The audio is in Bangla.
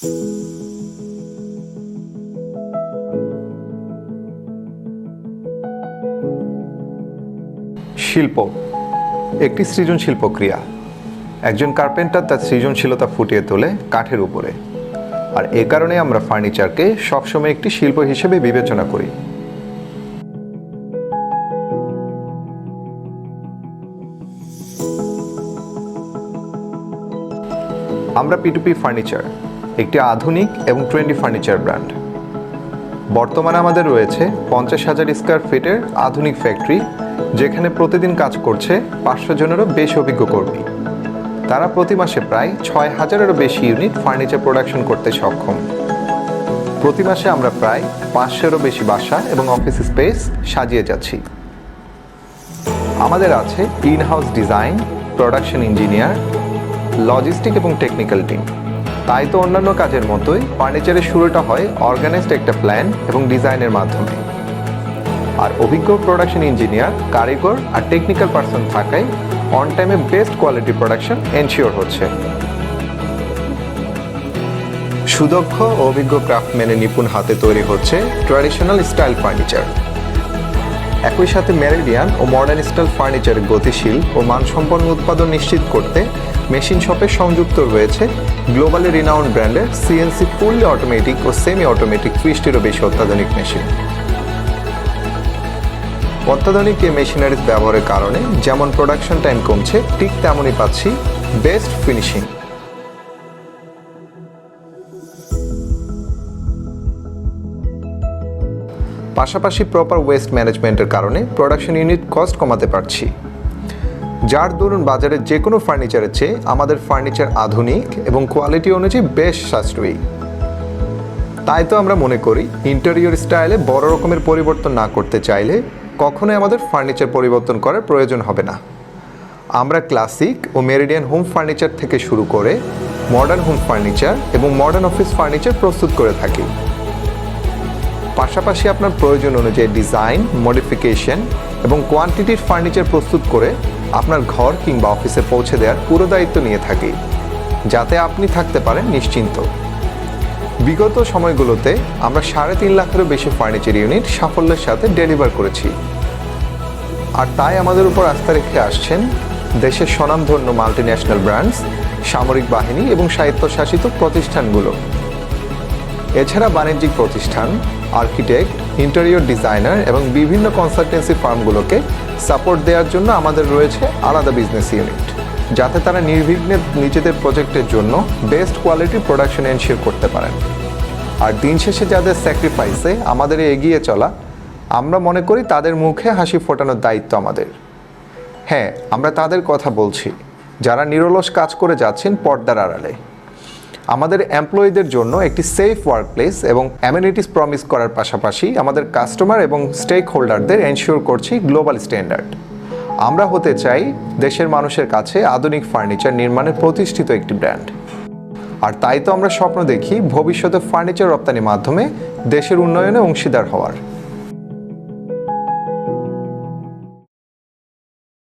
শিল্প, একটি সৃজনশীল প্রক্রিয়া। একজন কার্পেন্টার তার সৃজনশীলতা ফুটিয়ে তোলে কাঠের উপরে। আর এ কারণে আমরা ফার্নিচারকে সবসময় একটি শিল্প হিসেবে বিবেচনা করি। আমরা পিটুপি ফার্নিচার একটি আধুনিক এবং ট্রেন্ডি ফার্নিচার ব্র্যান্ড বর্তমানে আমাদের রয়েছে পঞ্চাশ হাজার স্কোয়ার ফিটের আধুনিক ফ্যাক্টরি যেখানে প্রতিদিন কাজ করছে পাঁচশো জনেরও বেশি অভিজ্ঞ কর্মী। তারা প্রতি মাসে প্রায় ছয় হাজারেরও বেশি ইউনিট ফার্নিচার প্রোডাকশন করতে সক্ষম। প্রতি মাসে আমরা প্রায় পাঁচশোরও বেশি বাসা এবং অফিস স্পেস সাজিয়ে যাচ্ছি। আমাদের আছে in house design production engineer logistic এবং টেকনিক্যাল টিম তাই তো অন্যান্য কাজের মতোই ফার্নিচারের শুরুটা হয় অর্গানাইজড একটা প্ল্যান এবং ডিজাইনের মাধ্যমে। আর অভিজ্ঞ প্রোডাকশন ইঞ্জিনিয়ার কারিগর আর টেকনিক্যাল পার্সন থাকায় অন টাইমে বেস্ট কোয়ালিটি প্রোডাকশন এনশিওর হচ্ছে। সুদক্ষ ও অভিজ্ঞ ক্রাফটম্যানের নিপুণ হাতে তৈরি হচ্ছে ট্র্যাডিশনাল স্টাইল ফার্নিচার একই সাথে মেরিডিয়ান ও মডার্ন স্টাইল ফার্নিচারের গতিশীল ও মানসম্পন্ন উৎপাদন নিশ্চিত করতে মেশিন শপে সংযুক্ত রয়েছে গ্লোবালি রিনাউন্ড ব্র্যান্ডের সিএনসি ফুললি অটোমেটিক ও সেমি অটোমেটিক ত্রিশটিরও বেশি অত্যাধুনিক মেশিন। অত্যাধুনিক এই মেশিনারিজ ব্যবহারের কারণে যেমন প্রোডাকশন টাইম কমছে, ঠিক তেমনই পাচ্ছি বেস্ট ফিনিশিং পাশাপাশি প্রপার ওয়েস্ট ম্যানেজমেন্টের কারণে প্রোডাকশন ইউনিট কস্ট কমাতে পারছি। যার দরুন বাজারের যে কোনো ফার্নিচারের চেয়ে আমাদের ফার্নিচার আধুনিক এবং কোয়ালিটি অনুযায়ী বেশ সাশ্রয়ী। তাই তো আমরা মনে করি ইন্টেরিয়র স্টাইলে বড় রকমের পরিবর্তন না করতে চাইলে কখনোই আমাদের ফার্নিচার পরিবর্তন করার প্রয়োজন হবে না। আমরা ক্লাসিক ও মেরিডিয়ান হোম ফার্নিচার থেকে শুরু করে মডার্ন হোম ফার্নিচার এবং মডার্ন অফিস ফার্নিচার প্রস্তুত করে থাকি। পাশাপাশি আপনার প্রয়োজন অনুযায়ী ডিজাইন, মডিফিকেশন এবং কোয়ান্টিটির ফার্নিচার প্রস্তুত করে আপনার ঘর কিংবা অফিসে পৌঁছে দেওয়ার পুরো দায়িত্ব নিয়ে থাকি, যাতে আপনি থাকতে পারেন নিশ্চিন্ত। বিগত সময়গুলোতে আমরা সাড়ে তিন লাখেরও বেশি ফার্নিচার ইউনিট সাফল্যের সাথে ডেলিভার করেছি। আর তাই আমাদের উপর আস্থা রেখে আসছেন দেশের স্বনামধন্য মাল্টি ন্যাশনাল ব্র্যান্ডস, সামরিক বাহিনী এবং স্বায়ত্তশাসিত প্রতিষ্ঠানগুলো। এছাড়া বাণিজ্যিক প্রতিষ্ঠান, আর্কিটেক্ট, ইন্টেরিয়র ডিজাইনার এবং বিভিন্ন কনসালটেন্সি ফার্মগুলোকে সাপোর্ট দেওয়ার জন্য আমাদের রয়েছে আলাদা বিজনেস ইউনিট যাতে তারা নির্বিঘ্নে নিজেদের প্রজেক্টের জন্য বেস্ট কোয়ালিটি প্রোডাকশন এনশিওর করতে পারেন। আর দিন শেষে যাদের স্যাক্রিফাইসে আমাদের এগিয়ে চলা, আমরা মনে করি তাদের মুখে হাসি ফোটানোর দায়িত্ব আমাদের। হ্যাঁ আমরা তাদের কথা বলছি, যারা নিরলস কাজ করে যাচ্ছেন পর্দার আড়ালে। আমাদের এমপ্লয়ীদের জন্য একটি সেফ ওয়ার্ক প্লেস এবং অ্যামিনিটিস প্রমিস করার পাশাপাশি আমাদের কাস্টমার এবং স্টেক হোল্ডারদের এনশিওর করছি গ্লোবাল স্ট্যান্ডার্ড আমরা হতে চাই দেশের মানুষের কাছে আধুনিক ফার্নিচার নির্মাণের প্রতিষ্ঠিত একটি ব্র্যান্ড আর তাই তো আমরা স্বপ্ন দেখি ভবিষ্যতে ফার্নিচার রপ্তানির মাধ্যমে দেশের উন্নয়নে অংশীদার হওয়ার।